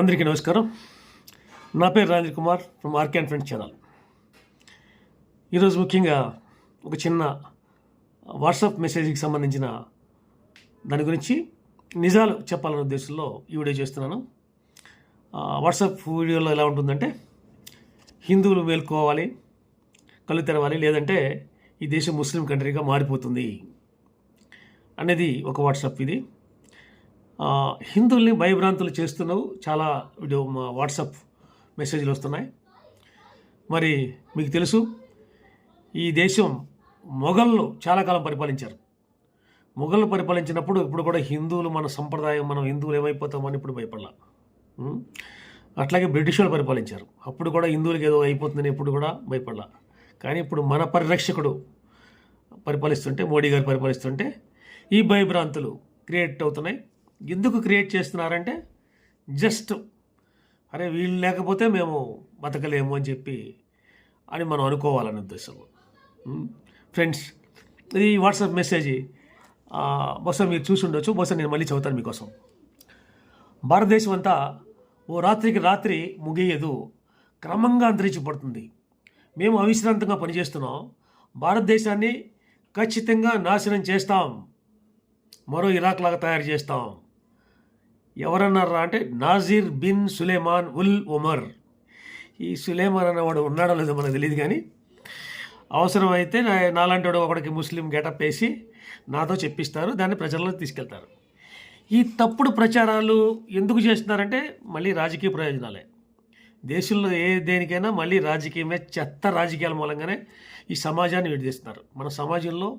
అందరికీ నమస్కారం. నా పేరు Rajendra Kumar from RK and friends channel. ఈరోజు ముఖ్యంగా ఒక చిన్న వాట్సాప్ మెసేజ్కి సంబంధించిన దాని గురించి నిజాలు చెప్పాలనే ఉద్దేశంలో ఈ వీడియో చేస్తున్నాను. వాట్సాప్ వీడియోలో ఎలా ఉంటుందంటే హిందువులు మేల్కోవాలి కళ్ళు తెరవాలి లేదంటే ఈ దేశం ముస్లిం కంట్రీగా మారిపోతుంది అనేది ఒక వాట్సాప్ ఇది. హిందువుల్ని భయభ్రాంతులు చేస్తున్నావు. చాలా వీడియో మా వాట్సాప్ మెసేజ్లు వస్తున్నాయి. మరి మీకు తెలుసు ఈ దేశం మొఘళ్ళు చాలా కాలం పరిపాలించారు. మొఘళ్ళు పరిపాలించినప్పుడు ఇప్పుడు కూడా హిందువులు మన సంప్రదాయం మనం హిందువులు ఏమైపోతామని ఇప్పుడు భయపడలా. అట్లాగే బ్రిటిష్ వాళ్ళు పరిపాలించారు. అప్పుడు కూడా హిందువులకి ఏదో అయిపోతుందని ఇప్పుడు కూడా భయపడలా. కానీ ఇప్పుడు మన పరిరక్షకుడు పరిపాలిస్తుంటే మోడీ గారు పరిపాలిస్తుంటే ఈ భయభ్రాంతులు క్రియేట్ అవుతున్నాయి. ఎందుకు క్రియేట్ చేస్తున్నారంటే జస్ట్ అరే వీళ్ళు లేకపోతే మేము బతకలేము అని చెప్పి అని మనం అనుకోవాలనే ఉద్దేశం. ఫ్రెండ్స్ ఇది వాట్సాప్ మెసేజ్ బహుశా మీరు చూసి ఉండొచ్చు బహుశా నేను మళ్ళీ చదువుతాను మీకోసం. భారతదేశం అంతా ఓ రాత్రికి రాత్రి ముగియదు క్రమంగా అంతరించిపడుతుంది మేము అవిశ్రాంతంగా పనిచేస్తున్నాం భారతదేశాన్ని ఖచ్చితంగా నాశనం చేస్తాం మరో ఇరాక్ లాగా తయారు చేస్తాం. ఎవరన్నారా అంటే నాజీర్ బిన్ సులేమాన్ ఉల్ ఉమర్. ఈ సులేమాన్ అన్నవాడు ఉన్నాడో లేదో మనకు తెలియదు కానీ అవసరమైతే నా- నాలాంటి వాడు ఒకడికి ముస్లిం గెటప్ వేసి నాతో చెప్పిస్తారు దాన్ని ప్రజల్లో తీసుకెళ్తారు. ఈ తప్పుడు ప్రచారాలు ఎందుకు చేస్తున్నారంటే మళ్ళీ రాజకీయ ప్రయోజనాలే. దేశంలో ఏ దేనికైనా మళ్ళీ రాజకీయమే చెత్త రాజకీయాల మూలంగానే ఈ సమాజాన్ని విడదీస్తున్నారు. మన సమాజంలో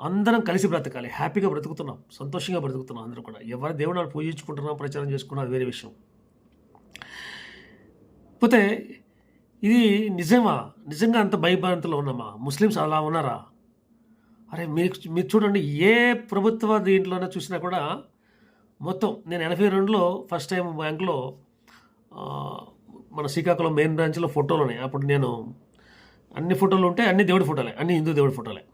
అందరం కలిసి బ్రతకాలి. హ్యాపీగా బ్రతుకుతున్నాం. సంతోషంగా బ్రతుకుతున్నాం అందరూ కూడా. ఎవరి దేవుడు పూజించుకుంటున్నాం ప్రచారం చేసుకున్నా వేరే విషయం. పోతే ఇది నిజమా? నిజంగా అంత భయభ్రాంతిలో ఉన్నామా? ముస్లిమ్స్ అలా ఉన్నారా? అరే మీరు మీరు చూడండి ఏ ప్రభుత్వ దీంట్లోనే చూసినా కూడా మొత్తం నేను ఎనభై రెండులో ఫస్ట్ టైం బ్యాంక్లో మన శ్రీకాకుళం మెయిన్ బ్రాంచ్లో ఫోటోలు ఉన్నాయి. అప్పుడు నేను అన్ని ఫోటోలు ఉంటే అన్ని దేవుడి ఫోటోలే అన్ని హిందూ దేవుడి ఫోటోలే.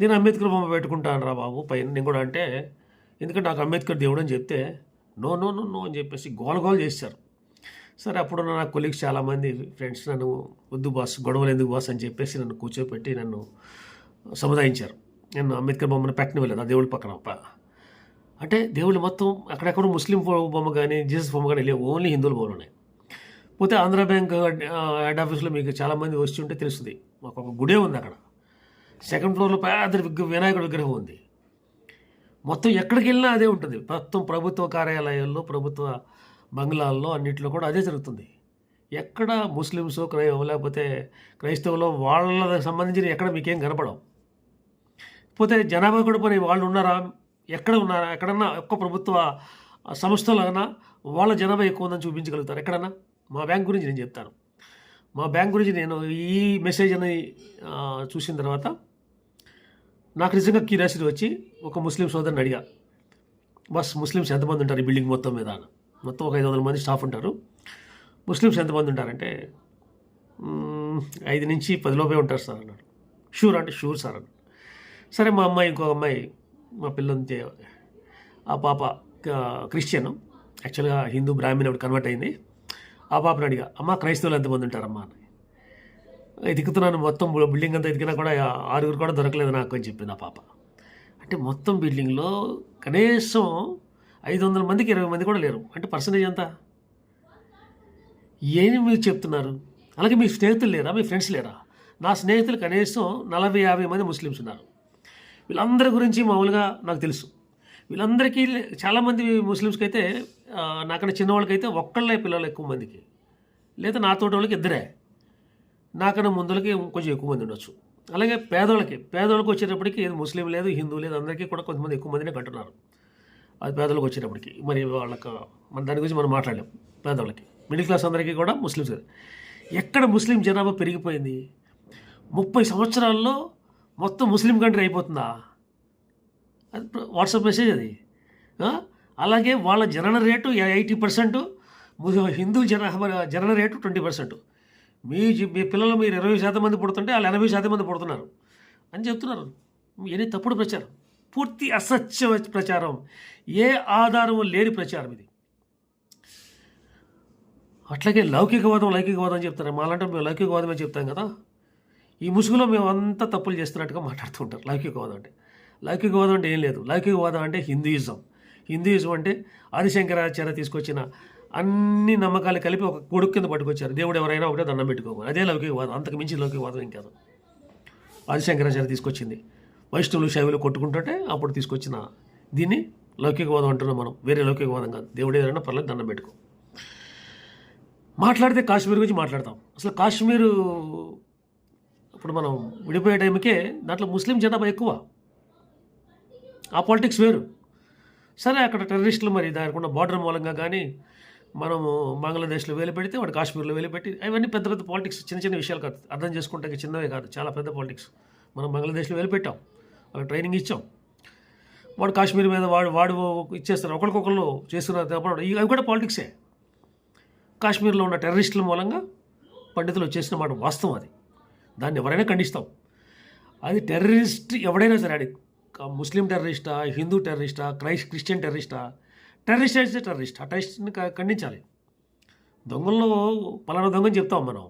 నేను అంబేద్కర్ బొమ్మ పెట్టుకుంటాను రా బాబు పైన. నేను కూడా అంటే ఎందుకంటే నాకు అంబేద్కర్ దేవుడు అని చెప్తే నో నో నో నో అని చెప్పేసి గోల చేశారు సరే అప్పుడు నా కొలీగ్స్ చాలామంది ఫ్రెండ్స్ నన్ను వద్దు బాస్ గొడవలు ఎందుకు బాస్ అని చెప్పేసి నన్ను కూర్చోపెట్టి నన్ను సముదాయించారు. నేను అంబేద్కర్ బొమ్మను పెట్టనివ్వలేదు ఆ దేవుడి పక్కన. అంటే దేవుళ్ళు మొత్తం అక్కడెక్కడ ముస్లిం బొమ్మ కానీ జీసస్ బొమ్మ కానీ లేవు. ఓన్లీ హిందువుల బొమ్మలు ఉన్నాయి పోతే ఆంధ్ర బ్యాంక్ హెడ్ ఆఫీస్లో మీకు చాలామంది వచ్చి ఉంటే తెలుస్తుంది మాకు ఒక గుడే ఉంది అక్కడ. సెకండ్ ఫ్లోర్లో పెద్ద వినాయకుడి విగ్రహం ఉంది. మొత్తం ఎక్కడికి వెళ్ళినా అదే ఉంటుంది. మొత్తం ప్రభుత్వ కార్యాలయాల్లో ప్రభుత్వ బంగ్లాల్లో అన్నింటిలో కూడా అదే జరుగుతుంది. ఎక్కడ ముస్లిమ్స్ క్రై లేకపోతే క్రైస్తవులు వాళ్ళకి సంబంధించిన ఎక్కడ మీకేం కనపడవు. పోతే జనాభా కూడా పని వాళ్ళు ఉన్నారా? ఎక్కడ ఉన్నారా? ఎక్కడన్నా ఒక్క ప్రభుత్వ సంస్థలైనా వాళ్ళ జనాభా ఎక్కువ ఉందని చూపించగలుగుతారు? ఎక్కడన్నా? మా బ్యాంక్ గురించి నేను చెప్తాను. మా బ్యాంక్ గురించి నేను ఈ మెసేజ్ అని చూసిన తర్వాత నాకు నిజంగా క్యూరియాసిటీ వచ్చి ఒక ముస్లిం సోదరుని అడిగా బస్ ముస్లిమ్స్ ఎంతమంది ఉంటారు ఈ బిల్డింగ్ మొత్తం మీద? మొత్తం ఒక ఐదు వందల మంది స్టాఫ్ ఉంటారు. ముస్లిమ్స్ ఎంతమంది ఉంటారంటే ఐదు నుంచి పదిలోపే ఉంటారు సార్ అన్నాడు. షూర్ అంటే షూర్ సార్ అన్నాడు. సరే మా అమ్మాయి ఇంకొక అమ్మాయి మా పిల్లంతే ఆ పాప క్రిస్టియన్. యాక్చువల్గా హిందూ బ్రాహ్మణ్ ఆవిడ కన్వర్ట్ అయింది. ఆ పాపను అడిగా అమ్మ క్రైస్తవులు ఎంతమంది ఉంటారమ్మా? అని. ఎదుగుతున్నాను మొత్తం బిల్డింగ్ అంతా ఎదిగినా కూడా ఆరుగురు కూడా దొరకలేదు నాకు అని చెప్పింది ఆ పాప. అంటే మొత్తం బిల్డింగ్లో కనీసం ఐదు వందల మందికి ఇరవై మంది కూడా లేరు. అంటే పర్సంటేజ్ ఎంత? ఏమి మీరు చెప్తున్నారు? అలాగే మీ స్నేహితులు లేరా? మీ ఫ్రెండ్స్ లేరా? నా స్నేహితులు కనీసం నలభై యాభై మంది ముస్లిమ్స్ ఉన్నారు. వీళ్ళందరి గురించి మామూలుగా నాకు తెలుసు. వీళ్ళందరికీ చాలామంది ముస్లిమ్స్కి అయితే నాకన్నా చిన్నవాళ్ళకైతే ఒక్కళ్ళే పిల్లలు ఎక్కువ మందికి. లేదా నాతోటి వాళ్ళకి ఇద్దరే. నాకన్నా ముందులకి కొంచెం ఎక్కువ మంది ఉండొచ్చు. అలాగే పేదోళ్ళకి పేదోళ్ళకి వచ్చేటప్పటికి ఏది ముస్లిం లేదు హిందూ లేదు అందరికీ కూడా కొంతమంది ఎక్కువ మందినే కంటున్నారు. అది పేదోళ్ళకి వచ్చేటప్పటికి. మరి వాళ్ళకి మన దాని గురించి మనం మాట్లాడలేం పేదోళ్ళకి. మిడిల్ క్లాస్ అందరికీ కూడా ముస్లిమ్స్ ఎక్కడ ముస్లిం జనాభా పెరిగిపోయింది? ముప్పై సంవత్సరాల్లో మొత్తం ముస్లిం కంట్రీ అయిపోతుందా? వాట్సాప్ మెసేజ్ అది. అలాగే వాళ్ళ జనన రేటు ఎయిటీ పర్సెంట్ హిందూ జన జనన రేటు ట్వంటీ పర్సెంట్. మీ మీ పిల్లలు మీరు ఇరవై శాతం మంది పుడుతుంటే వాళ్ళు ఎనభై శాతం మంది పుడుతున్నారు అని చెప్తున్నారు. ఎన్ని తప్పుడు ప్రచారం. పూర్తి అసత్య ప్రచారం. ఏ ఆధారం లేని ప్రచారం ఇది. అట్లాగే లౌకికవాదం లౌకికవాదం అని చెప్తారు? మాలంటే మేము లౌకికవాదమే చెప్తాం కదా. ఈ ముసుగులో మేము అంతా తప్పులు చేస్తున్నట్టుగా మాట్లాడుతుంటారు లౌకికవాదం అంటే. లౌకికవాదం అంటే ఏం లేదు. లౌకికవాదం అంటే హిందూయిజం. హిందూయిజం అంటే ఆదిశంకరాచార్య తీసుకొచ్చిన అన్ని నమ్మకాలు కలిపి ఒక కొడుకు కింద పట్టుకొచ్చారు. దేవుడు ఎవరైనా ఒకటే దండం పెట్టుకోవాలి అదే లౌకికవాదం అంతకు మించి లౌకికవాదం ఇంకాదు ఆదిశంకరాచార్య తీసుకొచ్చింది. వైష్ణవులు శైవులు కొట్టుకుంటుంటే అప్పుడు తీసుకొచ్చిన దీన్ని లౌకికవాదం అంటున్నాం మనం. వేరే లౌకికవాదం కాదు. దేవుడు ఏదైనా పర్లేదు దండం పెట్టుకో. మాట్లాడితే కాశ్మీర్ గురించి మాట్లాడతాం. అసలు కాశ్మీరు ఇప్పుడు మనం విడిపోయే టైంకే దాంట్లో ముస్లిం జనాభా ఎక్కువ. ఆ పాలిటిక్స్ వేరు. సరే అక్కడ టెర్రరిస్టులు మరి దానికి ఉన్న బార్డర్ మూలంగా కానీ మనము బంగ్లాదేశ్లో వేలు పెడితే వాడు కాశ్మీర్లో వేలు పెట్టి అవన్నీ పెద్ద పెద్ద పాలిటిక్స్ చిన్న చిన్న విషయాలు కాదు. అర్థం చేసుకుంటే చిన్నవే కాదు. చాలా పెద్ద పాలిటిక్స్ మనం బంగ్లాదేశ్లో వేలు పెట్టాం. వాళ్ళకి ట్రైనింగ్ ఇచ్చాం. వాడు కాశ్మీర్ మీద వాడు వాడు ఇచ్చేస్తారు. ఒకరికొకరు చేస్తున్నారు తప్ప ఇవి- అవి కూడా పాలిటిక్సే కాశ్మీర్లో ఉన్న టెర్రరిస్టుల మూలంగా పండితులు వచ్చేసిన మాట వాస్తవం అది. దాన్ని ఎవరైనా ఖండిస్తాం. అది టెర్రరిస్ట్ ఎవడైనా సరే అడిగి ముస్లిం టెర్రరిస్టా హిందూ టెర్రరిస్టా క్రైస్ట్ క్రిస్టియన్ టెర్రరిస్టా? టెర్రరిస్ట్ అయితే టెర్రరిస్ట్. ఆ టెర్రరిస్ట్ని ఖండించాలి. దొంగల్లో పలానా దొంగని చెప్తాం మనం.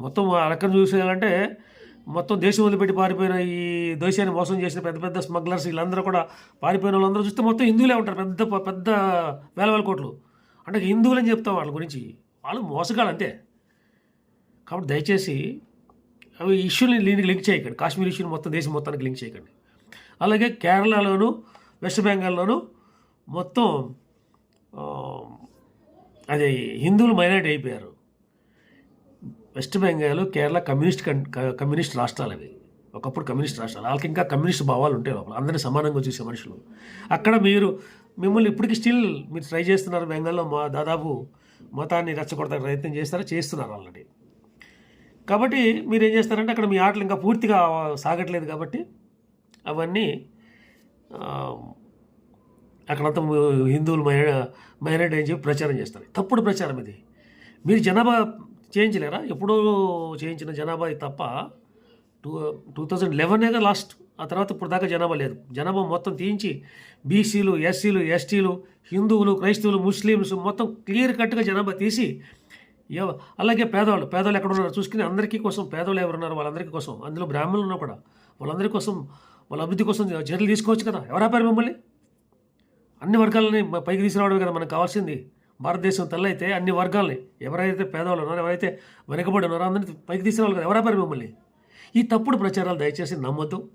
మొత్తం ఆ రకం చూసేయాలంటే మొత్తం దేశం వదిలిపెట్టి పారిపోయిన ఈ దేశాన్ని మోసం చేసిన పెద్ద పెద్ద స్మగ్లర్స్ వీళ్ళందరూ కూడా పారిపోయిన వాళ్ళందరూ చూస్తే మొత్తం హిందువులే ఉంటారు. పెద్ద పెద్ద వేల వేల కోట్లు. అంటే హిందువులని చెప్తాం వాళ్ళ గురించి. వాళ్ళు మోసగాళ్ళు అంతే. కాబట్టి దయచేసి అవి ఇష్యూని దీనికి లింక్ చేయకండి. కాశ్మీర్ ఇష్యూని మొత్తం దేశం మొత్తానికి లింక్ చేయకండి. అలాగే కేరళలోను వెస్ట్ బెంగాల్లోను మొత్తం అది హిందువులు మైనార్టీ అయిపోయారు. వెస్ట్ బెంగాల్ కేరళ కమ్యూనిస్ట్ క- కమ్యూనిస్ట్ రాష్ట్రాలు అవి. ఒకప్పుడు కమ్యూనిస్ట్ రాష్ట్రాలు. వాళ్ళకి ఇంకా కమ్యూనిస్ట్ భావాలు ఉంటాయి లోపల. అందరినీ సమానంగా చూసే మనుషులు. అక్కడ మీరు మిమ్మల్ని ఇప్పటికీ స్టిల్ మీరు ట్రై చేస్తున్నారు బెంగాల్లో మా దాదాపు మతాన్ని రెచ్చగొడతారు ప్రయత్నం చేస్తారా? చేస్తున్నారు ఆల్రెడీ. కాబట్టి మీరు ఏం చేస్తారంటే అక్కడ మీ ఆటలు ఇంకా పూర్తిగా సాగట్లేదు కాబట్టి అవన్నీ అక్కడంతా హిందువులు మైన మైనార్టీ అని చెప్పి ప్రచారం చేస్తారు. తప్పుడు ప్రచారం ఇది. మీరు జనాభా చేయించలేరా? ఎప్పుడో చేయించిన జనాభా తప్ప టూ టూ థౌజండ్ లెవెన్గా లాస్ట్. ఆ తర్వాత ఇప్పుడు దాకా జనాభా లేదు. జనాభా మొత్తం తీయించి బీసీలు ఎస్సీలు ఎస్టీలు హిందువులు క్రైస్తవులు ముస్లిమ్స్ మొత్తం క్లియర్ కట్గా జనాభా తీసి అలాగే పేదవాళ్ళు పేదవాళ్ళు ఎక్కడ ఉన్నారో చూసుకుని అందరికీ కోసం పేదవాళ్ళు ఎవరున్నారు వాళ్ళందరికీ కోసం అందులో బ్రాహ్మణులు ఉన్నా కూడా వాళ్ళందరి కోసం వాళ్ళ అభివృద్ధి కోసం చర్యలు తీసుకోవచ్చు కదా. ఎవరాపారు మిమ్మల్ని? అన్ని వర్గాలని పైకి తీసుకురావడం కదా మనకు కావాల్సింది. భారతదేశం తెల్లైతే అన్ని వర్గాలని ఎవరైతే పేదవాళ్ళు ఉన్నారో ఎవరైతే వెనకబడి ఉన్నారో అందరినీ పైకి తీసుకురావాలి కదా. ఎవరాపారు మిమ్మల్ని? ఈ తప్పుడు ప్రచారాలు దయచేసి నమ్మద్దు.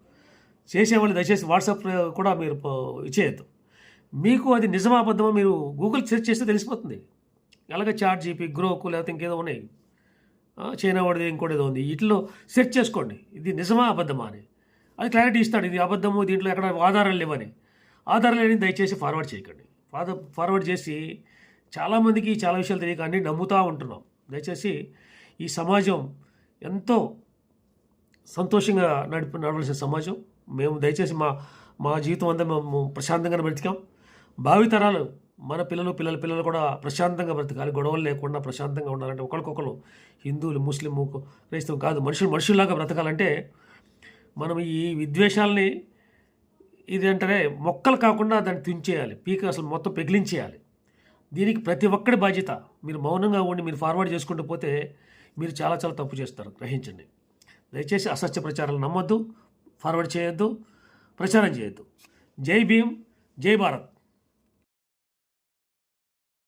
చేసేవాళ్ళు దయచేసి వాట్సాప్ కూడా మీరు ఇచ్చేయద్దు. మీకు అది నిజమా అబద్ధమో మీరు గూగుల్ సెర్చ్ చేస్తే తెలిసిపోతుంది. అలాగే చాట్ జీపీ గ్రోకు లేకపోతే ఇంకేదో ఉన్నాయి. చైనా వాడిది ఇంకోటి ఏదో ఉంది. వీటిలో సెర్చ్ చేసుకోండి. ఇది నిజమా అబద్ధమా అని. అది క్లారిటీ ఇస్తాడు. ఇది అబద్ధము దీంట్లో ఎక్కడ ఆధారాలు లేవని. ఆధారాలు లేని దయచేసి ఫార్వర్డ్ చేయకండి. ఫాదర్ ఫార్వర్డ్ చేసి చాలామందికి చాలా విషయాలు తెలియక అన్నీ నమ్ముతూ ఉంటున్నాం. దయచేసి ఈ సమాజం ఎంతో సంతోషంగా నడిపి నడవలసిన సమాజం. మేము దయచేసి మా మా జీవితం అంతా మేము ప్రశాంతంగా బ్రతికాం. భావితరాలు మన పిల్లలు పిల్లల పిల్లలు కూడా ప్రశాంతంగా బ్రతకాలి. గొడవలు లేకుండా ప్రశాంతంగా ఉండాలంటే ఒకరికొకరు హిందువులు ముస్లిం క్రైస్తవం కాదు మనుషులు మనుషుల్లాగా బ్రతకాలంటే మనం ఈ విద్వేషాలని ఇది అంటే మొక్కలు కాకుండా దాన్ని తుంచేయాలి. పీక అసలు మొత్తం పెగిలించేయాలి. దీనికి ప్రతి ఒక్కడి బాధ్యత. మీరు మౌనంగా ఉండి మీరు ఫార్వర్డ్ చేసుకుంటూ పోతే మీరు చాలా చాలా తప్పు చేస్తారు. గ్రహించండి. దయచేసి అసత్య ప్రచారాలు నమ్మొద్దు. ఫార్వర్డ్ చేయొద్దు. ప్రచారం చేయొద్దు. జై భీమ్. జై భారత్.